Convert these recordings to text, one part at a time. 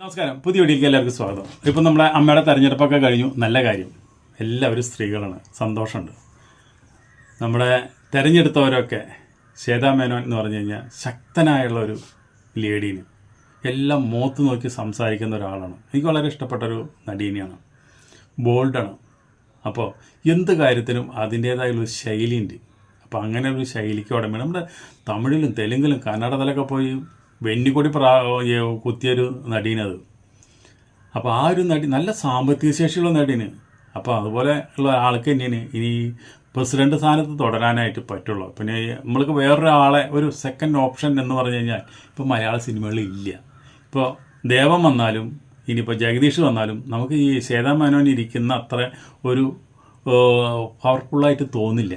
നമസ്കാരം. പുതിയ വീഡിയോയ്ക്ക് എല്ലാവർക്കും സ്വാഗതം. ഇപ്പം നമ്മുടെ അമ്മയുടെ തെരഞ്ഞെടുപ്പൊക്കെ കഴിഞ്ഞു. നല്ല കാര്യം. എല്ലാവരും സ്ത്രീകളാണ്. സന്തോഷമുണ്ട്. നമ്മുടെ തിരഞ്ഞെടുത്തവരൊക്കെ ശ്വേതാ മേനോൻ എന്ന് പറഞ്ഞു കഴിഞ്ഞാൽ ശക്തനായുള്ള ഒരു ലേഡീന് എല്ലാം മോത്ത് നോക്കി സംസാരിക്കുന്ന ഒരാളാണ്. എനിക്ക് വളരെ ഇഷ്ടപ്പെട്ട ഒരു നടീനെയാണ് ബോൾഡാണ് അപ്പോൾ എന്ത് കാര്യത്തിനും അതിന്റേതായുള്ള ശൈലിയുണ്ട്. അപ്പോൾ അങ്ങനെ ഒരു ശൈലിക്ക് ഉടമ നമ്മുടെ തമിഴിലും തെലുങ്കിലും കന്നഡത്തിലൊക്കെ പോയി വെന്നിക്കൊടി പ്രാ കുത്തിയൊരു നടീനത്. അപ്പോൾ ആ ഒരു നടി നല്ല സാമ്പത്തിക ശേഷിയുള്ള നടീന്. അപ്പോൾ അതുപോലെ ഉള്ള ആൾക്ക് തന്നെയാണ് ഇനി പ്രസിഡന്റ് സ്ഥാനത്ത് തുടരാനായിട്ട് പറ്റുള്ളൂ. പിന്നെ നമ്മൾക്ക് വേറൊരാളെ ഒരു സെക്കൻഡ് ഓപ്ഷൻ എന്ന് പറഞ്ഞു കഴിഞ്ഞാൽ ഇപ്പോൾ മലയാള സിനിമകളിൽ ഇല്ല. ഇപ്പോൾ ദേവം വന്നാലും ഇനിയിപ്പോൾ ജഗദീഷ് വന്നാലും നമുക്ക് ഈ ശ്വേതാ മേനോൻ ഇരിക്കുന്ന അത്ര ഒരു പവർഫുള്ളായിട്ട് തോന്നില്ല.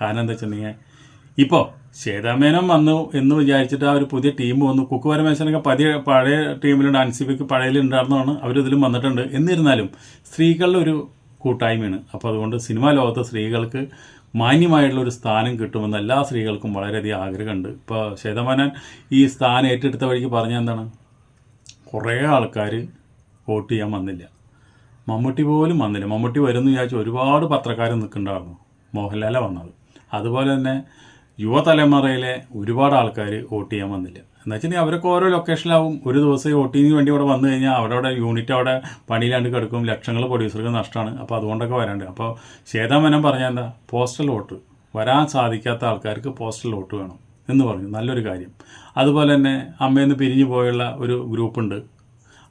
കാരണം എന്താ വെച്ചിട്ടുണ്ടെങ്കിൽ ഇപ്പോൾ ശ്വേതാമേനം വന്നു എന്ന് വിചാരിച്ചിട്ട് ആ ഒരു പുതിയ ടീം വന്നു. കുക്ക് പരമേശ്വരനൊക്കെ പതിയ പഴയ ടീമിലുണ്ട്. അൻസിബിക്ക് പഴയതിലുണ്ടായിരുന്നതാണ്. അവരിതിലും വന്നിട്ടുണ്ട്. എന്നിരുന്നാലും സ്ത്രീകളുടെ ഒരു കൂട്ടായ്മയാണ്. അപ്പോൾ അതുകൊണ്ട് സിനിമാ ലോകത്ത് സ്ത്രീകൾക്ക് മാന്യമായിട്ടുള്ള ഒരു സ്ഥാനം കിട്ടുമെന്ന് എല്ലാ സ്ത്രീകൾക്കും വളരെയധികം ആഗ്രഹമുണ്ട്. ഇപ്പോൾ ശ്വേതമേനൻ ഈ സ്ഥാനം ഏറ്റെടുത്ത വഴിക്ക് പറഞ്ഞ എന്താണ്? കുറേ ആൾക്കാർ വോട്ട് ചെയ്യാൻ വന്നില്ല. മമ്മൂട്ടി പോലും വന്നില്ല. മമ്മൂട്ടി വരുമെന്ന് വിചാരിച്ച് ഒരുപാട് പത്രക്കാർ നിൽക്കുന്നുണ്ടായിരുന്നു. മോഹൻലാലാണ് വന്നത്. അതുപോലെ തന്നെ യുവതലമുറയിലെ ഒരുപാട് ആൾക്കാർ വോട്ട് ചെയ്യാൻ വന്നില്ല. എന്ന് വെച്ചിട്ടുണ്ടെങ്കിൽ അവരൊക്കെ ഓരോ ലൊക്കേഷനിലാവും ഒരു ദിവസം വോട്ടിങ്ങിന് വേണ്ടി ഇവിടെ വന്നു കഴിഞ്ഞാൽ അവിടെ യൂണിറ്റ് അവിടെ പണിയിലാണ്ട് കിടക്കും. ലക്ഷങ്ങൾ പ്രൊഡ്യൂസർക്ക് നഷ്ടമാണ്. അപ്പോൾ അതുകൊണ്ടൊക്കെ വരാണ്ട്. അപ്പോൾ ശ്വേതാമനം പറഞ്ഞാൽ എന്താ? പോസ്റ്റൽ വോട്ട് വരാൻ സാധിക്കാത്ത ആൾക്കാർക്ക് പോസ്റ്റൽ വോട്ട് വേണം എന്ന് പറഞ്ഞു. നല്ലൊരു കാര്യം. അതുപോലെ തന്നെ അമ്മയിൽ നിന്ന് പിരിഞ്ഞു പോയുള്ള ഒരു ഗ്രൂപ്പുണ്ട്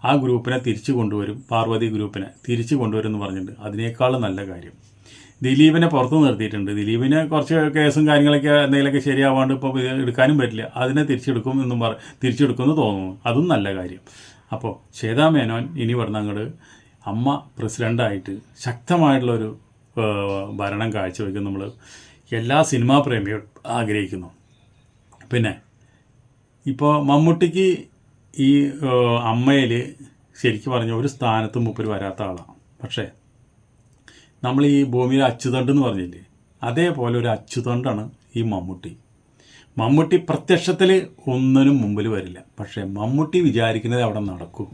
ആ ഗ്രൂപ്പിനെ തിരിച്ചു കൊണ്ടുവരും. പാർവതി ഗ്രൂപ്പിനെ തിരിച്ചു കൊണ്ടുവരും എന്ന് പറഞ്ഞിട്ടുണ്ട്. അതിനേക്കാളും നല്ല കാര്യം. ദിലീപിനെ പുറത്ത് നിർത്തിയിട്ടുണ്ട്. ദിലീപിന് കുറച്ച് കേസും കാര്യങ്ങളൊക്കെ എന്തെങ്കിലുമൊക്കെ ശരിയാവാണ്ട് ഇപ്പോൾ എടുക്കാനും പറ്റില്ല. അതിനെ തിരിച്ചെടുക്കും എന്നും പറ തിരിച്ചെടുക്കുമെന്ന് തോന്നുന്നു. അതും നല്ല കാര്യം. അപ്പോൾ ശ്വേതാ മേനോൻ ഇനി പറഞ്ഞ അങ്ങോട്ട് അമ്മ പ്രസിഡന്റായിട്ട് ശക്തമായിട്ടുള്ളൊരു ഭരണം കാഴ്ചവെക്കും നമ്മൾ എല്ലാ സിനിമാ പ്രേമികളും ആഗ്രഹിക്കുന്നു. പിന്നെ ഇപ്പോൾ മമ്മൂട്ടിക്ക് ഈ അമ്മയിൽ ശരിക്കും പറഞ്ഞ ഒരു സ്ഥാനത്തും മൂപ്പര് വരാത്ത ആളാണ് പക്ഷേ നമ്മൾ ഈ ഭൂമിയിൽ അച്ചുതണ്ട് എന്ന് പറഞ്ഞില്ലേ? അതേപോലെ ഒരു അച്ചുതണ്ടാണ് ഈ മമ്മൂട്ടി. മമ്മൂട്ടി പ്രത്യക്ഷത്തിൽ ഒന്നിനും മുമ്പിൽ വരില്ല. പക്ഷേ മമ്മൂട്ടി വിചാരിക്കുന്നത് അവിടെ നടക്കും.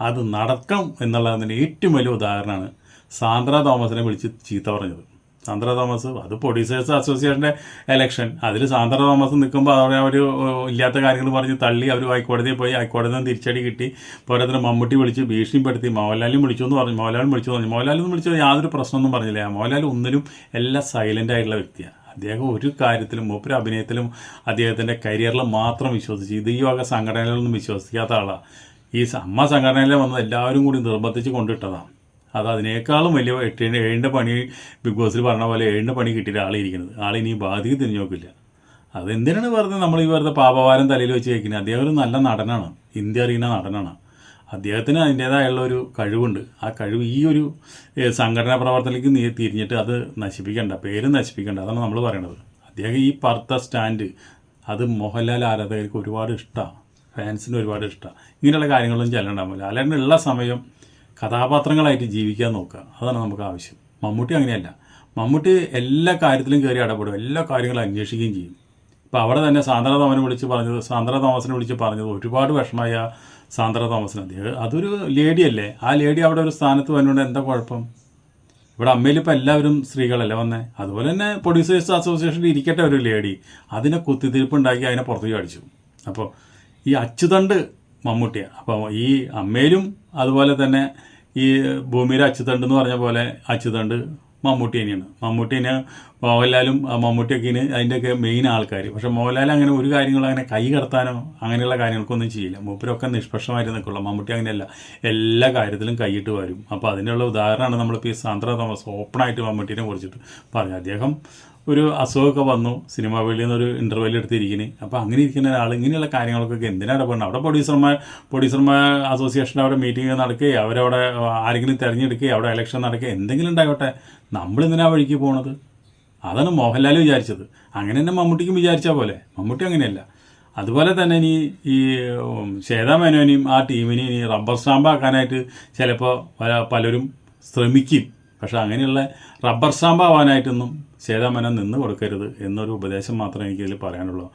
അത് നടക്കും എന്നുള്ളതിന്റെ ഏറ്റവും വലിയ ഉദാഹരണമാണ് സാന്ദ്ര തോമസിനെ വിളിച്ച് ചീത്ത പറഞ്ഞത്. സാന്ദ്ര തോമസ് അത് പ്രൊഡ്യൂസേഴ്സ് അസോസിയേഷന്റെ എലക്ഷൻ അതിൽ സാന്ദ്ര തോമസ് നിൽക്കുമ്പോൾ അവിടെ അവർ ഇല്ലാത്ത കാര്യങ്ങൾ പറഞ്ഞ് തള്ളി അവർ ഹൈക്കോടതിയിൽ പോയി. ഹൈക്കോടതിയിൽ നിന്ന് തിരിച്ചടി കിട്ടി. പോരാത്തിന് മമ്മൂട്ടി വിളിച്ച് ഭീഷണിപ്പെടുത്തി. മോഹൻലാലും വിളിച്ചു എന്ന് പറഞ്ഞു. മോഹൻലാലും വിളിച്ചു പറഞ്ഞു. മോഹൻലാലും വിളിച്ചു യാതൊരു പ്രശ്നമൊന്നും പറഞ്ഞില്ല. മോഹൻലാൽ ഒന്നിലും എല്ലാം സൈലന്റ് ആയിട്ടുള്ള വ്യക്തിയാണ് അദ്ദേഹം ഒരു കാര്യത്തിലും മൂപ്പര് അഭിനയത്തിലും അദ്ദേഹത്തിന്റെ കരിയറിൽ മാത്രം വിശ്വസിച്ച് ഇത് ഈ വക സംഘടനകളൊന്നും വിശ്വസിക്കാത്ത ആളാണ് ഈ അമ്മ സംഘടനയിലെ വന്നത് എല്ലാവരും കൂടി നിർബന്ധിച്ച് കൊണ്ടിട്ടതാണ് അത് അതിനേക്കാളും വലിയ എട്ടിന്റെ ഏഴിന്റെ പണി ബിഗ് ബോസിൽ പറഞ്ഞ പോലെ ഏഴിന്റെ പണി കിട്ടിയ ആളിരിക്കുന്നത്. ആളിനി ബാധിക്ക് തിരിഞ്ഞു നോക്കില്ല. അതെന്തിനാണ് വെറുതെ നമ്മൾ ഈ വെറുതെ പാപവാരം തലയിൽ വെച്ച് കഴിക്കുന്നത് അദ്ദേഹം ഒരു നല്ല നടനാണ്. ഇന്ത്യ അറിയുന്ന നടനാണ്. അദ്ദേഹത്തിന് അതിന്റേതായുള്ള ഒരു കഴിവുണ്ട്. ആ കഴിവ് ഈ ഒരു സംഘടനാ പ്രവർത്തനത്തിലേക്ക് നീ തിരിഞ്ഞിട്ട് അത് നശിപ്പിക്കേണ്ട. പേര് നശിപ്പിക്കേണ്ട. അതാണ് നമ്മൾ പറയണത്. അദ്ദേഹം ഈ പറത്ത സ്റ്റാൻഡ് അത് മോഹൻലാൽ ആരാധകർക്ക് ഒരുപാട് ഇഷ്ടമാണ് ഫാൻസിന് ഒരുപാട് ഇഷ്ടമാണ് ഇങ്ങനെയുള്ള കാര്യങ്ങളൊന്നും ചെല്ലണ്ടാവില്ല അല്ലാണ്ട് ഉള്ള സമയം കഥാപാത്രങ്ങളായിട്ട് ജീവിക്കാൻ നോക്കുക. അതാണ് നമുക്ക് ആവശ്യം. മമ്മൂട്ടി അങ്ങനെയല്ല. മമ്മൂട്ടി എല്ലാ കാര്യത്തിലും കയറി ഇടപെടും. എല്ലാ കാര്യങ്ങളും അന്വേഷിക്കുകയും ചെയ്യും. ഇപ്പോൾ അവിടെ തന്നെ സാന്ദ്ര തോമനെ വിളിച്ച് പറഞ്ഞത് സാന്ദ്ര തോമസിനെ വിളിച്ച് പറഞ്ഞത് ഒരുപാട് വിഷമമായ സാന്ദ്ര തോമസിന്. അദ്ദേഹം അതൊരു ലേഡിയല്ലേ ആ ലേഡി അവിടെ ഒരു സ്ഥാനത്ത് വന്നുകൊണ്ട് എന്താ കുഴപ്പം? ഇവിടെ അമ്മയിൽ ഇപ്പോൾ എല്ലാവരും സ്ത്രീകളല്ലേ വന്നേ? അതുപോലെ തന്നെ പ്രൊഡ്യൂസേഴ്സ് അസോസിയേഷനിൽ ഇരിക്കട്ടെ ഒരു ലേഡി അതിനെ കുത്തിത്തിരിപ്പുണ്ടാക്കി അതിനെ പുറത്തേക്ക് അടിച്ചു. അപ്പോൾ ഈ അച്ചുതണ്ട് മമ്മൂട്ടിയാണ് അപ്പോൾ ഈ അമ്മയിലും അതുപോലെ തന്നെ ഈ ഭൂമിയിലെ അച്ചുതണ്ട് എന്ന് പറഞ്ഞ പോലെ അച്ചുതണ്ട് മമ്മൂട്ടി തന്നെയാണ്. മമ്മൂട്ടി തന്നെ മോഹൻലാലും മമ്മൂട്ടിയൊക്കെ അതിന്റെയൊക്കെ മെയിൻ ആൾക്കാർ പക്ഷെ മോഹൻലാൽ അങ്ങനെ ഒരു കാര്യങ്ങളും അങ്ങനെ കൈ കടത്താനോ അങ്ങനെയുള്ള കാര്യങ്ങൾക്കൊന്നും ചെയ്യില്ല. മൂപ്പരൊക്കെ നിഷ്പക്ഷമായിട്ട് നിൽക്കുള്ളൂ മമ്മൂട്ടി അങ്ങനെയല്ല. എല്ലാ കാര്യത്തിലും കൈയിട്ട് വരും. അപ്പോൾ അതിനുള്ള ഉദാഹരണമാണ് നമ്മളിപ്പോൾ ഈ സാന്ദ്ര തോമസ് ഓപ്പണായിട്ട് മമ്മൂട്ടിനെ കുറിച്ചിട്ട് പറഞ്ഞു അദ്ദേഹം ഒരു അസുഖമൊക്കെ വന്നു. സിനിമ നിന്ന് ഒരു ഇന്റർവ്യൂ എടുത്തിരിക്കുന്നത് അപ്പോൾ അങ്ങനെ ഇരിക്കുന്ന ഒരാൾ ഇങ്ങനെയുള്ള കാര്യങ്ങൾക്കൊക്കെ എന്തിനാണ് ഇടപെടുന്നത് അവിടെ പ്രൊഡ്യൂസർമാർ പ്രൊഡ്യൂസർമാർ അസോസിയേഷൻ അവിടെ മീറ്റിംഗ് നടക്കുകയും അവരവിടെ ആരെങ്കിലും തിരഞ്ഞെടുക്കുകയും അവിടെ ഇലക്ഷൻ നടക്കുകയും എന്തെങ്കിലും ഉണ്ടാകട്ടെ നമ്മളെന്തിനാ വഴിക്ക് പോണത്? അതാണ് മോഹൻലാൽ വിചാരിച്ചത്. അങ്ങനെ തന്നെ മമ്മൂട്ടിക്കും വിചാരിച്ച പോലെ. മമ്മൂട്ടി അങ്ങനെയല്ല. അതുപോലെ തന്നെ ഇനി ഈ ശ്വേതാ മേനോനെയും ആ ടീമിനെയും ഇനി റബ്ബർ സ്റ്റാമ്പാക്കാനായിട്ട് ചിലപ്പോൾ പല- പലരും ശ്രമിക്കും. പക്ഷെ അങ്ങനെയുള്ള റബ്ബർ സ്റ്റാമ്പ് ശ്വേതാമനം നിന്ന് കൊടുക്കരുത് എന്നൊരു ഉപദേശം മാത്രമേ എനിക്കിതിൽ പറയാനുള്ളൂ.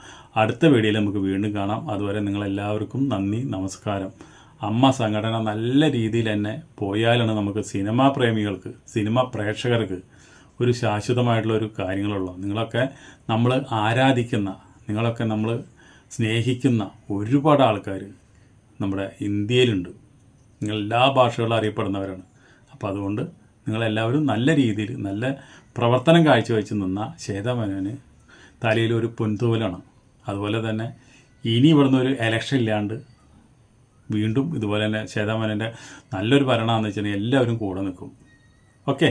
അടുത്ത വീഡിയോയിൽ നമുക്ക് വീണ്ടും കാണാം. അതുവരെ നിങ്ങളെല്ലാവർക്കും നന്ദി നമസ്കാരം. അമ്മ സംഘടന നല്ല രീതിയിൽ തന്നെ പോയാലാണ് നമുക്ക് സിനിമാ പ്രേമികൾക്ക് സിനിമ പ്രേക്ഷകർക്ക് ഒരു ശാശ്വതമായിട്ടുള്ള ഒരു കാര്യങ്ങളുള്ളൂ. നിങ്ങളൊക്കെ നമ്മൾ ആരാധിക്കുന്ന നിങ്ങളൊക്കെ നമ്മൾ സ്നേഹിക്കുന്ന ഒരുപാട് ആൾക്കാർ നമ്മുടെ ഇന്ത്യയിലുണ്ട്. നിങ്ങൾ എല്ലാ ഭാഷകളും അറിയപ്പെടുന്നവരാണ്. അപ്പോൾ അതുകൊണ്ട് നിങ്ങളെല്ലാവരും നല്ല രീതിയിൽ നല്ല പ്രവർത്തനം കാഴ്ചവെച്ച് നിന്ന ശ്വേതാമേനോന് തലയിൽ ഒരു പൊൻതൂവലാണ്. അതുപോലെ തന്നെ ഇനി ഇവിടുന്ന് ഒരു എലക്ഷൻ ഇല്ലാണ്ട് വീണ്ടും ഇതുപോലെ തന്നെ ശ്വേതാമനന്റെ നല്ലൊരു ഭരണമാണെന്ന് വെച്ചിട്ടുണ്ടെങ്കിൽ എല്ലാവരും കൂടെ നിൽക്കും. ഓക്കെ